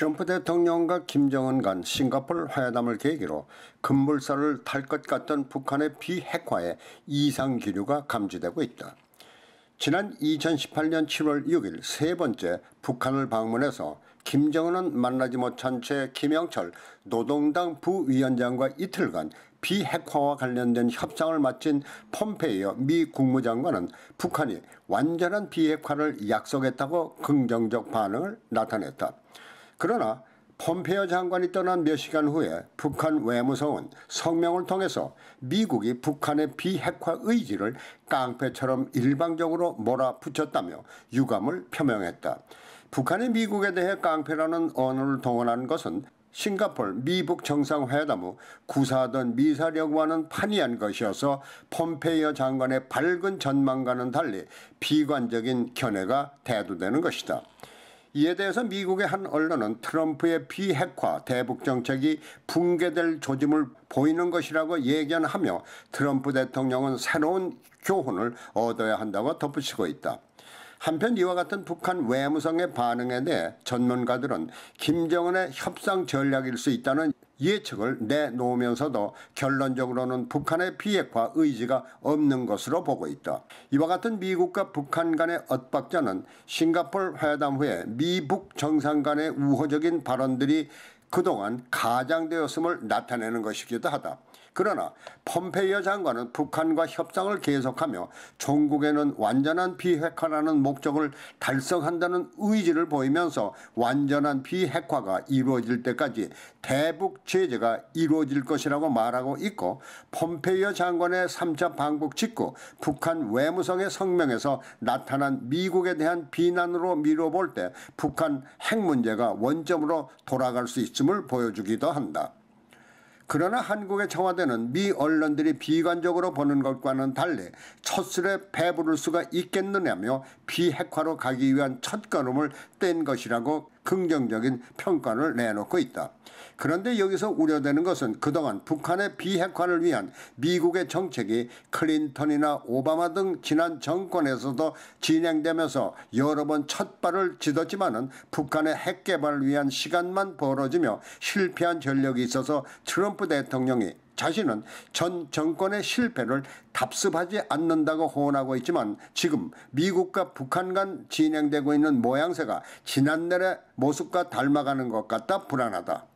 트럼프 대통령과 김정은 간 싱가폴 회담을 계기로 급물살을 탈 것 같던 북한의 비핵화에 이상 기류가 감지되고 있다. 지난 2018년 7월 6일 세 번째 북한을 방문해서 김정은은 만나지 못한 채 김영철 노동당 부위원장과 이틀간 비핵화와 관련된 협상을 마친 폼페이어 미 국무장관은 북한이 완전한 비핵화를 약속했다고 긍정적 반응을 나타냈다. 그러나 폼페이어 장관이 떠난 몇 시간 후에 북한 외무성은 성명을 통해서 미국이 북한의 비핵화 의지를 깡패처럼 일방적으로 몰아붙였다며 유감을 표명했다. 북한이 미국에 대해 깡패라는 언어를 동원한 것은 싱가폴 미북 정상회담 후 구사하던 미사령과는 판이한 것이어서 폼페이어 장관의 밝은 전망과는 달리 비관적인 견해가 대두되는 것이다. 이에 대해서 미국의 한 언론은 트럼프의 비핵화 대북 정책이 붕괴될 조짐을 보이는 것이라고 예견하며 트럼프 대통령은 새로운 교훈을 얻어야 한다고 덧붙이고 있다. 한편 이와 같은 북한 외무성의 반응에 대해 전문가들은 김정은의 협상 전략일 수 있다는 예측을 내놓으면서도 결론적으로는 북한의 비핵화 의지가 없는 것으로 보고 있다. 이와 같은 미국과 북한 간의 엇박자는 싱가폴 회담 후에 미북 정상 간의 우호적인 발언들이 그동안 가장되었음을 나타내는 것이기도 하다. 그러나 폼페이어 장관은 북한과 협상을 계속하며 종국에는 완전한 비핵화라는 목적을 달성한다는 의지를 보이면서 완전한 비핵화가 이루어질 때까지 대북 제재가 이루어질 것이라고 말하고 있고 폼페이어 장관의 3차 방북 직후 북한 외무성의 성명에서 나타난 미국에 대한 비난으로 미뤄볼 때 북한 핵 문제가 원점으로 돌아갈 수 있음을 보여주기도 한다. 그러나 한국의 청와대는 미 언론들이 비관적으로 보는 것과는 달리 첫술에 배부를 수가 있겠느냐며 비핵화로 가기 위한 첫 걸음을 뗀 것이라고 긍정적인 평가를 내놓고 있다. 그런데 여기서 우려되는 것은 그동안 북한의 비핵화를 위한 미국의 정책이 클린턴이나 오바마 등 지난 정권에서도 진행되면서 여러 번 첫발을 딛었지만은 북한의 핵 개발을 위한 시간만 벌어지며 실패한 전력이 있어서 트럼프 대통령이 자신은 전 정권의 실패를 답습하지 않는다고 호언하고 있지만 지금 미국과 북한 간 진행되고 있는 모양새가 지난날의 모습과 닮아가는 것 같다 불안하다.